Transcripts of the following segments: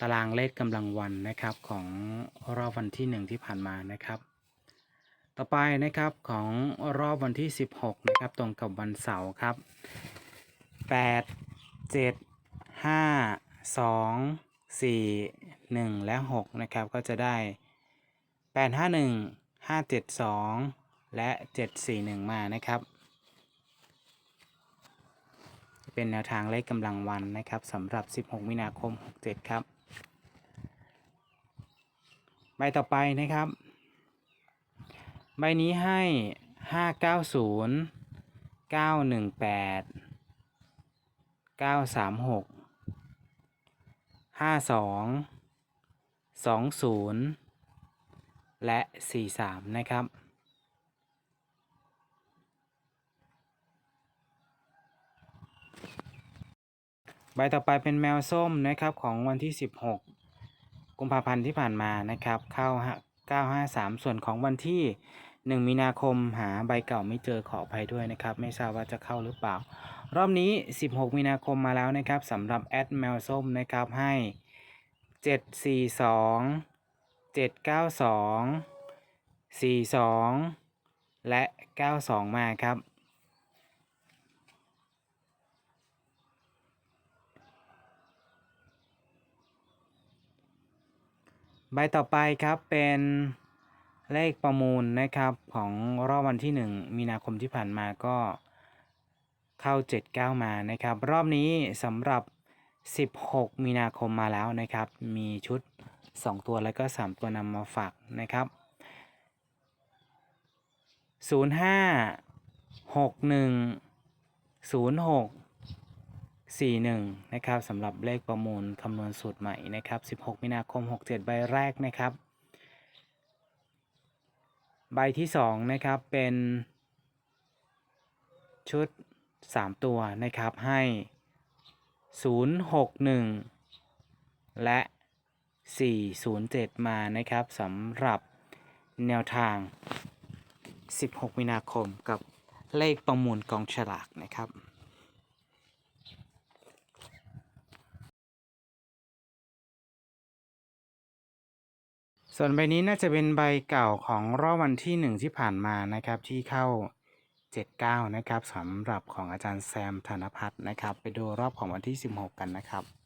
ตารางเลขกำลังวันนะครับของรอบวันที่ 1 ที่ผ่านมานะครับ ต่อไปนะครับของรอบวันที่ 16 นะครับตรงกับวันเสาร์ครับ 8 7 5 2 4 1 และ 6 นะครับ ก็จะได้ 851 572 และ 741 มานะครับ เป็นแนวทางเลขกำลังวันนะครับสำหรับ 16 มีนาคม 67 ครับ ใบต่อไปนะครับ ใบนี้ให้ 590 918 936 52 20 และ 43 นะครับใบต่อไปเป็นแมวส้มนะครับของวันที่ 16 กุมภาพันธ์ที่ผ่านมานะครับเข้า953 ส่วนของวันที่ 1 มีนาคมหาใบเก่าไม่เจอขออภัยด้วยนะครับ ไม่ทราบว่าจะเข้าหรือเปล่า รอบนี้ 16 มีนาคมมาแล้วนะครับสำหรับแอดแมวส้มนะครับให้ 742 792 42 และ 92 มาครับ ใบต่อไปครับเป็นเลขประมูลนะครับของรอบวันที่ 1 มีนาคมที่ผ่านมาก็เข้า 79 มานะครับ รอบนี้สำหรับ 16 มีนาคมมาแล้วนะครับ มีชุด 2 ตัวแล้วก็ 3 ตัวนำมาฝากนะครับ 05 61 06 41นะครับสำหรับเลขประมูลคำนวณสูตรใหม่นะครับ16 มีนาคม 67 ใบแรกนะครับ ใบที่2นะครับเป็นชุด 3 ตัวนะครับให้ 061 และ 407 มานะครับสำหรับแนวทาง 16 มีนาคมกับเลขประมูลกองฉลากนะครับ ส่วนใบนี้น่าจะเป็นใบเก่าของรอบวันที่หนึ่งที่ผ่านมานะครับที่เข้า 79 นะครับสำหรับของอาจารย์แซมธนพัฒน์นะครับ ไปดูรอบของวันที่ 16 กันนะครับ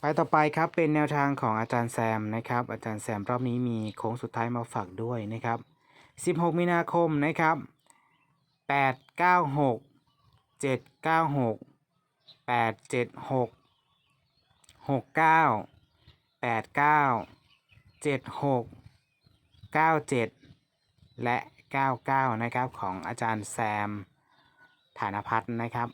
ไปต่อไปครับเป็นแนวทางของอาจารย์แซมนะครับ อาจารย์แซมรอบนี้มีโค้งสุดท้ายมาฝากด้วยนะครับ 16 มีนาคมนะครับ 896 796 876 69 89 76 97 และ 99 นะครับของอาจารย์แซมฐานพัฒน์นะครับ